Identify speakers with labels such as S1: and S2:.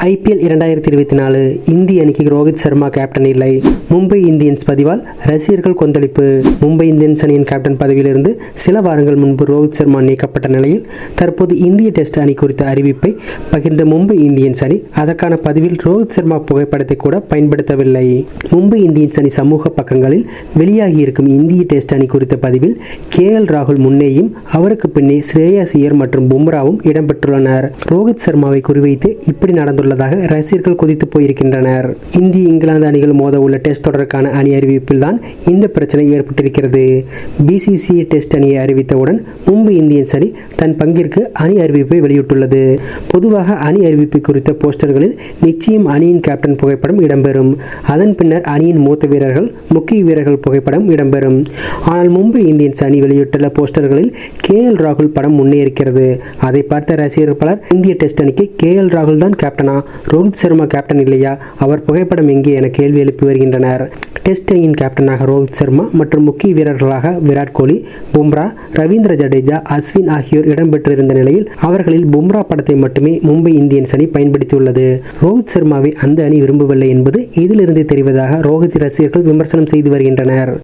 S1: IPL இரண்டாயிரத்தி இருபத்தி நாலு இந்திய அணிக்கு ரோஹித் சர்மா கேப்டன் இல்லை. மும்பை இந்தியன்ஸ் பதிவால் ரசிகர்கள் கொந்தளிப்பு. மும்பை இந்தியன்ஸ் அணியின் கேப்டன் பதவியிலிருந்து சில வாரங்கள் முன்பு ரோஹித் சர்மா நீக்கப்பட்ட நிலையில் தற்போது இந்திய டெஸ்ட் அணி குறித்த அறிவிப்பை பகிர்ந்த மும்பை இந்தியன்ஸ் அணி அதற்கான பதிவில் ரோஹித் சர்மா புகைப்படத்தை கூட பயன்படுத்தவில்லை. மும்பை இந்தியன்ஸ் அணி சமூக பக்கங்களில் வெளியாகி இருக்கும் இந்திய டெஸ்ட் அணி குறித்த பதிவில் கே எல் ராகுல் முன்னேயும் அவருக்கு பின்னே ஸ்ரேயாஸ் ஐயர் மற்றும் பும்ராவும் இடம்பெற்றுள்ளனர். ரோஹித் சர்மாவை குறிவைத்து இப்படி நடந்த வந்துள்ளதாக ரசிகர்கள் கொதித்து போயிருக்கின்றனர். இந்திய இங்கிலாந்து அணிகள் மோத உள்ள டெஸ்ட் தொடருக்கான அணி அறிவிப்பில் தான் இந்த பிரச்சனை ஏற்பட்டிருக்கிறது. பிசிசிஐ டெஸ்ட் அணியை அறிவித்தவுடன் மும்பை இந்தியன்ஸ் அணி தன் பங்கிற்கு அணி அறிவிப்பை வெளியிட்டுள்ளது. பொதுவாக அணி அறிவிப்பு குறித்த போஸ்டர்களில் நிச்சயம் அணியின் கேப்டன் புகைப்படம் இடம்பெறும். அதன் பின்னர் அணியின் மூத்த வீரர்கள் முக்கிய வீரர்கள் புகைப்படம் இடம்பெறும். ஆனால் மும்பை இந்தியன்ஸ் அணி வெளியிட்டுள்ள போஸ்டர்களில் கே எல் ராகுல் படம் முன்னேறிக்கிறது. அதை பார்த்த ரசிகர்கள் பலர் இந்திய டெஸ்ட் அணிக்கு கே எல் ராகுல் தான் கேப்டன் ரோஹித் சர்மா கேப்டன் இல்லையா? அவர் புகைப்படம் எங்கே? என கேள்வி எழுப்பி வருகின்றனர். டெஸ்ட் அணியின் கேப்டனாக ரோஹித் சர்மா மற்றும் முக்கிய வீரர்களாக விராட் கோலி பும்ரா ரவீந்திர ஜடேஜா அஸ்வின் ஆகியோர் இடம்பெற்றிருந்த நிலையில் அவர்களில் பும்ரா படத்தை மட்டுமே மும்பை இந்தியன்ஸ் அணி பயன்படுத்தியுள்ளது. ரோஹித் சர்மாவை அந்த அணி விரும்பவில்லை என்பது இதிலிருந்து தெரிவதாக ரோஹித் ரசிகர்கள் விமர்சனம் செய்து வருகின்றனர்.